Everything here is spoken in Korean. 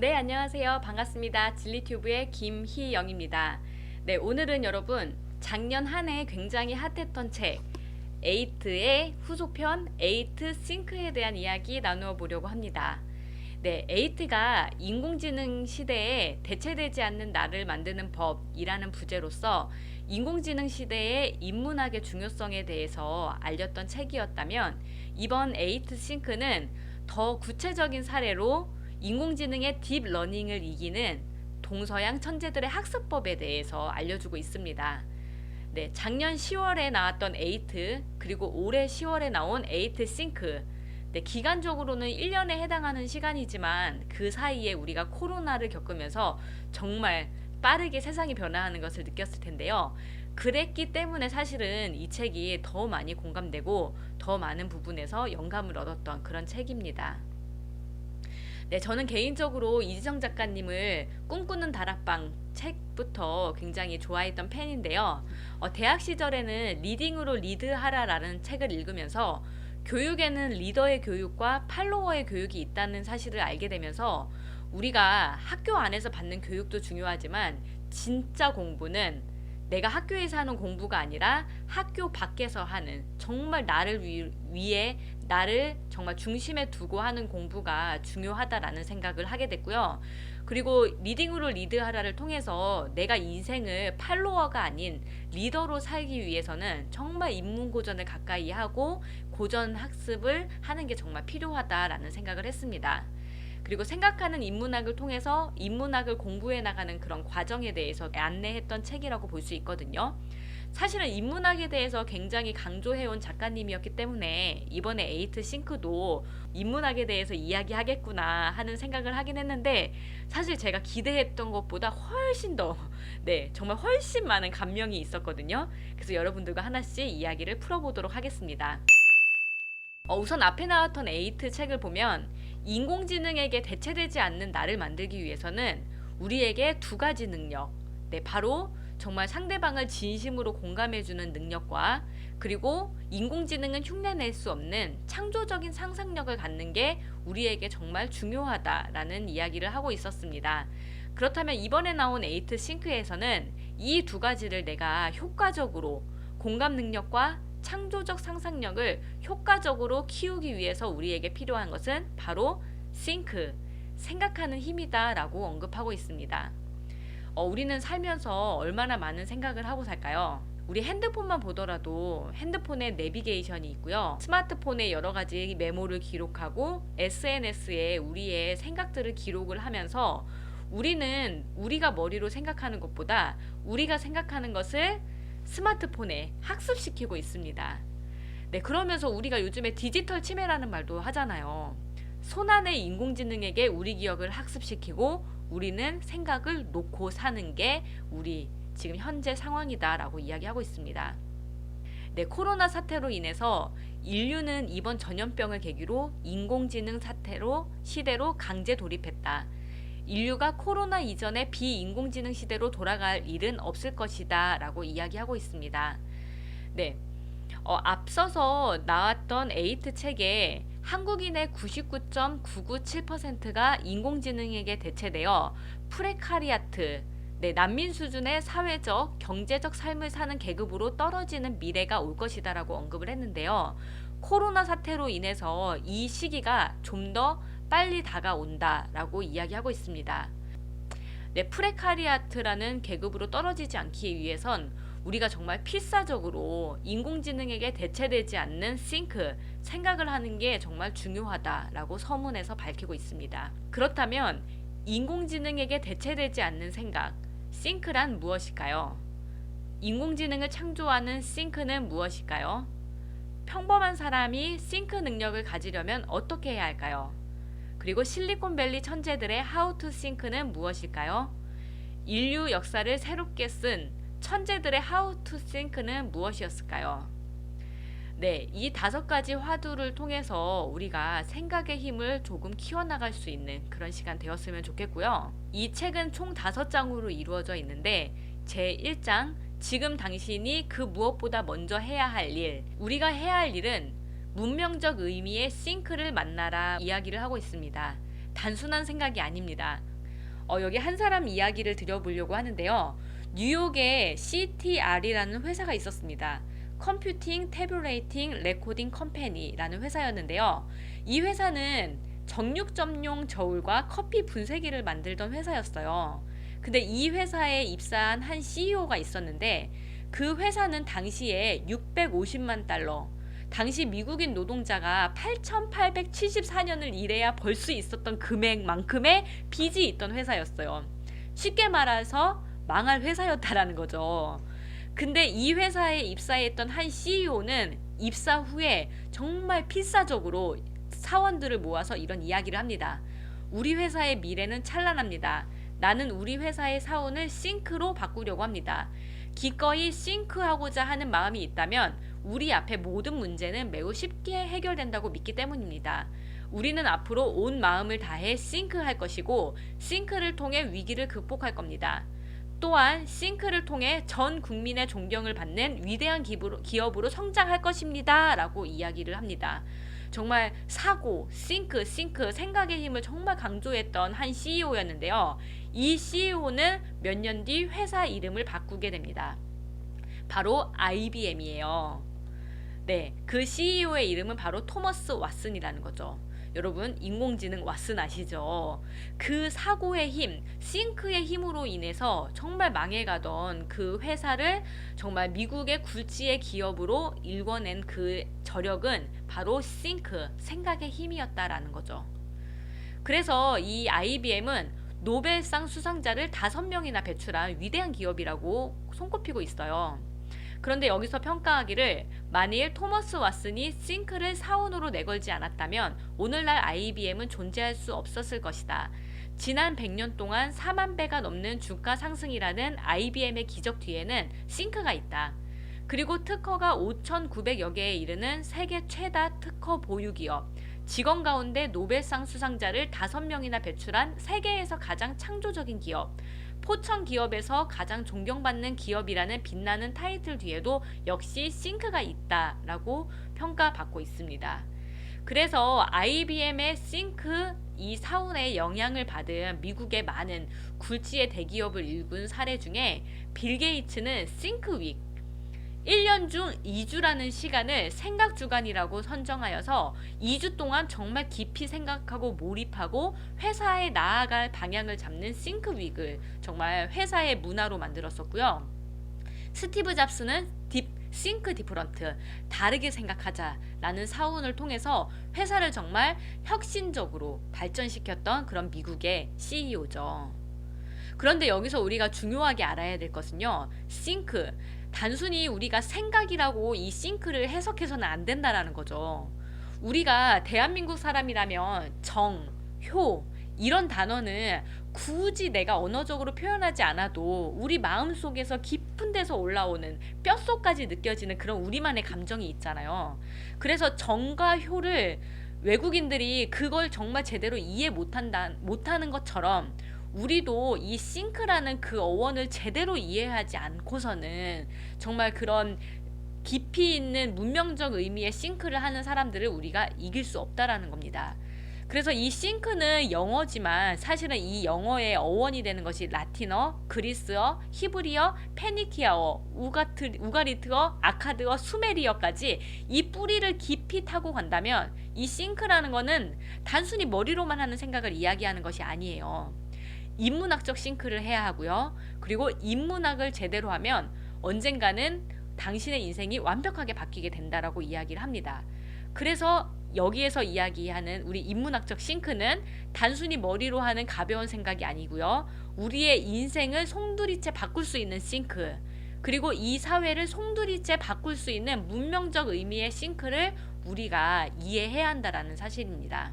네, 안녕하세요. 반갑습니다. 진리튜브의 김희영입니다. 네, 오늘은 여러분 작년 한 해 굉장히 핫했던 책 에이트의 후속편 에이트 싱크에 대한 이야기 나누어 보려고 합니다. 네, 에이트가 인공지능 시대에 대체되지 않는 나를 만드는 법이라는 부제로서 인공지능 시대의 인문학의 중요성에 대해서 알렸던 책이었다면 이번 에이트 싱크는 더 구체적인 사례로 인공지능의 딥러닝을 이기는 동서양 천재들의 학습법에 대해서 알려주고 있습니다. 네, 작년 10월에 나왔던 에이트 그리고 올해 10월에 나온 에이트 싱크 네, 기간적으로는 1년에 해당하는 시간이지만 그 사이에 우리가 코로나를 겪으면서 정말 빠르게 세상이 변화하는 것을 느꼈을 텐데요. 그랬기 때문에 사실은 이 책이 더 많이 공감되고 더 많은 부분에서 영감을 얻었던 그런 책입니다. 네, 저는 개인적으로 이지정 작가님을 꿈꾸는 다락방 책부터 굉장히 좋아했던 팬인데요. 어, 대학 시절에는 리딩으로 리드하라라는 책을 읽으면서 교육에는 리더의 교육과 팔로워의 교육이 있다는 사실을 알게 되면서 우리가 학교 안에서 받는 교육도 중요하지만 진짜 공부는 내가 학교에서 하는 공부가 아니라 학교 밖에서 하는 정말 나를 위, 위해 나를 정말 중심에 두고 하는 공부가 중요하다라는 생각을 하게 됐고요. 그리고 리딩으로 리드하라를 통해서 내가 인생을 팔로워가 아닌 리더로 살기 위해서는 정말 인문고전을 가까이 하고 고전 학습을 하는 게 정말 필요하다라는 생각을 했습니다. 그리고 생각하는 인문학을 통해서 인문학을 공부해 나가는 그런 과정에 대해서 안내했던 책이라고 볼 수 있거든요. 사실은 인문학에 대해서 굉장히 강조해온 작가님이었기 때문에 이번에 에이트 싱크도 인문학에 대해서 이야기하겠구나 하는 생각을 하긴 했는데 사실 제가 기대했던 것보다 훨씬 더, 네, 정말 훨씬 많은 감명이 있었거든요. 그래서 여러분들과 하나씩 이야기를 풀어보도록 하겠습니다. 어, 우선 앞에 나왔던 에이트 책을 보면 인공지능에게 대체되지 않는 나를 만들기 위해서는 우리에게 두 가지 능력, 네, 바로 정말 상대방을 진심으로 공감해주는 능력과 그리고 인공지능은 흉내낼 수 없는 창조적인 상상력을 갖는 게 우리에게 정말 중요하다라는 이야기를 하고 있었습니다. 그렇다면 이번에 나온 에이트 싱크에서는 이 두 가지를 내가 효과적으로 공감 능력과 창조적 상상력을 효과적으로 키우기 위해서 우리에게 필요한 것은 바로 싱크, 생각하는 힘이다 라고 언급하고 있습니다. 어, 우리는 살면서 얼마나 많은 생각을 하고 살까요? 우리 핸드폰만 보더라도 핸드폰에 내비게이션이 있고요. 스마트폰에 여러 가지 메모를 기록하고 SNS에 우리의 생각들을 기록을 하면서 우리는 우리가 머리로 생각하는 것보다 우리가 생각하는 것을 스마트폰에 학습시키고 있습니다. 네, 그러면서 우리가 요즘에 디지털 치매라는 말도 하잖아요. 손안의 인공지능에게 우리 기억을 학습시키고 우리는 생각을 놓고 사는 게 우리 지금 현재 상황이다라고 이야기하고 있습니다. 네, 코로나 사태로 인해서 인류는 이번 전염병을 계기로 인공지능 사태로 시대로 강제 돌입했다. 인류가 코로나 이전의 비인공지능 시대로 돌아갈 일은 없을 것이다 라고 이야기하고 있습니다. 네. 어, 앞서서 나왔던 에이트 책에 한국인의 99.997%가 인공지능에게 대체되어 프레카리아트, 네, 난민 수준의 사회적, 경제적 삶을 사는 계급으로 떨어지는 미래가 올 것이다라고 언급을 했는데요. 코로나 사태로 인해서 이 시기가 좀더 빨리 다가온다라고 이야기하고 있습니다. 네, 프레카리아트라는 계급으로 떨어지지 않기 위해선 우리가 정말 필사적으로 인공지능에게 대체되지 않는 싱크, 생각을 하는 게 정말 중요하다라고 서문에서 밝히고 있습니다. 그렇다면 인공지능에게 대체되지 않는 생각, 싱크란 무엇일까요? 인공지능을 창조하는 싱크는 무엇일까요? 평범한 사람이 싱크 능력을 가지려면 어떻게 해야 할까요? 그리고 실리콘밸리 천재들의 How to Think는 무엇일까요? 인류 역사를 새롭게 쓴 천재들의 How to Think는 무엇이었을까요? 네, 이 다섯 가지 화두를 통해서 우리가 생각의 힘을 조금 키워나갈 수 있는 그런 시간 되었으면 좋겠고요. 이 책은 총 다섯 장으로 이루어져 있는데 제 1장 지금 당신이 그 무엇보다 먼저 해야 할 일, 우리가 해야 할 일은 문명적 의미의 싱크를 만나라 이야기를 하고 있습니다. 단순한 생각이 아닙니다. 어, 여기 한 사람 이야기를 드려보려고 하는데요. 뉴욕에 CTR이라는 회사가 있었습니다. 컴퓨팅 태블레이팅 레코딩 컴퍼니라는 회사였는데요. 이 회사는 정육 점용 저울과 커피 분쇄기를 만들던 회사였어요. 근데 이 회사에 입사한 한 CEO가 있었는데 그 회사는 당시에 650만 달러, 당시 미국인 노동자가 8,874년을 일해야 벌 수 있었던 금액만큼의 빚이 있던 회사였어요. 쉽게 말해서 망할 회사였다라는 거죠. 근데 이 회사에 입사했던 한 CEO는 입사 후에 정말 필사적으로 사원들을 모아서 이런 이야기를 합니다. 우리 회사의 미래는 찬란합니다. 나는 우리 회사의 사원을 싱크로 바꾸려고 합니다. 기꺼이 싱크하고자 하는 마음이 있다면 우리 앞에 모든 문제는 매우 쉽게 해결된다고 믿기 때문입니다. 우리는 앞으로 온 마음을 다해 싱크할 것이고 싱크를 통해 위기를 극복할 겁니다. 또한 싱크를 통해 전 국민의 존경을 받는 위대한 기업으로 성장할 것입니다. 라고 이야기를 합니다. 정말 사고, 싱크, 싱크, 생각의 힘을 정말 강조했던 한 CEO였는데요. 이 CEO는 몇 년 뒤 회사 이름을 바꾸게 됩니다. 바로 IBM이에요. 네, 그 CEO의 이름은 바로 토머스 왓슨이라는 거죠. 여러분, 인공지능 왓슨 아시죠? 그 사고의 힘, 싱크의 힘으로 인해서 정말 망해가던 그 회사를 정말 미국의 굴지의 기업으로 일궈낸 그 저력은 바로 싱크, 생각의 힘이었다라는 거죠. 그래서 이 IBM은 노벨상 수상자를 다섯 명이나 배출한 위대한 기업이라고 손꼽히고 있어요. 그런데 여기서 평가하기를 만일 토머스 왓슨이 싱크를 사원으로 내걸지 않았다면 오늘날 IBM은 존재할 수 없었을 것이다. 지난 100년 동안 4만 배가 넘는 주가 상승이라는 IBM의 기적 뒤에는 싱크가 있다. 그리고 특허가 5,900여 개에 이르는 세계 최다 특허 보유 기업, 직원 가운데 노벨상 수상자를 5명이나 배출한 세계에서 가장 창조적인 기업, 포천 기업에서 가장 존경받는 기업이라는 빛나는 타이틀 뒤에도 역시 싱크가 있다라고 평가받고 있습니다. 그래서 IBM의 싱크 이 사운의 영향을 받은 미국의 많은 굴지의 대기업을 일군 사례 중에 빌 게이츠는 싱크 윅 1년 중 2주라는 시간을 생각 주간이라고 선정하여서 2주 동안 정말 깊이 생각하고 몰입하고 회사에 나아갈 방향을 잡는 싱크 윅을 정말 회사의 문화로 만들었었고요. 스티브 잡스는 딥 싱크 디프런트 다르게 생각하자라는 사원을 통해서 회사를 정말 혁신적으로 발전시켰던 그런 미국의 CEO죠. 그런데 여기서 우리가 중요하게 알아야 될 것은요. 싱크 단순히 우리가 생각이라고 이 싱크를 해석해서는 안 된다라는 거죠. 우리가 대한민국 사람이라면 정, 효 이런 단어는 굳이 내가 언어적으로 표현하지 않아도 우리 마음 속에서 깊은 데서 올라오는 뼛속까지 느껴지는 그런 우리만의 감정이 있잖아요. 그래서 정과 효를 외국인들이 그걸 정말 제대로 이해 못한다, 못하는 것처럼 우리도 이 싱크라는 그 어원을 제대로 이해하지 않고서는 정말 그런 깊이 있는 문명적 의미의 싱크를 하는 사람들을 우리가 이길 수 없다라는 겁니다. 그래서 이 싱크는 영어지만 사실은 이 영어의 어원이 되는 것이 라틴어, 그리스어, 히브리어, 페니키아어, 우가트, 우가리트어, 아카드어, 수메리어까지 이 뿌리를 깊이 타고 간다면 이 싱크라는 거는 단순히 머리로만 하는 생각을 이야기하는 것이 아니에요. 인문학적 싱크를 해야 하고요. 그리고 인문학을 제대로 하면 언젠가는 당신의 인생이 완벽하게 바뀌게 된다라고 이야기를 합니다. 그래서 여기에서 이야기하는 우리 인문학적 싱크는 단순히 머리로 하는 가벼운 생각이 아니고요. 우리의 인생을 송두리째 바꿀 수 있는 싱크. 그리고 이 사회를 송두리째 바꿀 수 있는 문명적 의미의 싱크를 우리가 이해해야 한다라는 사실입니다.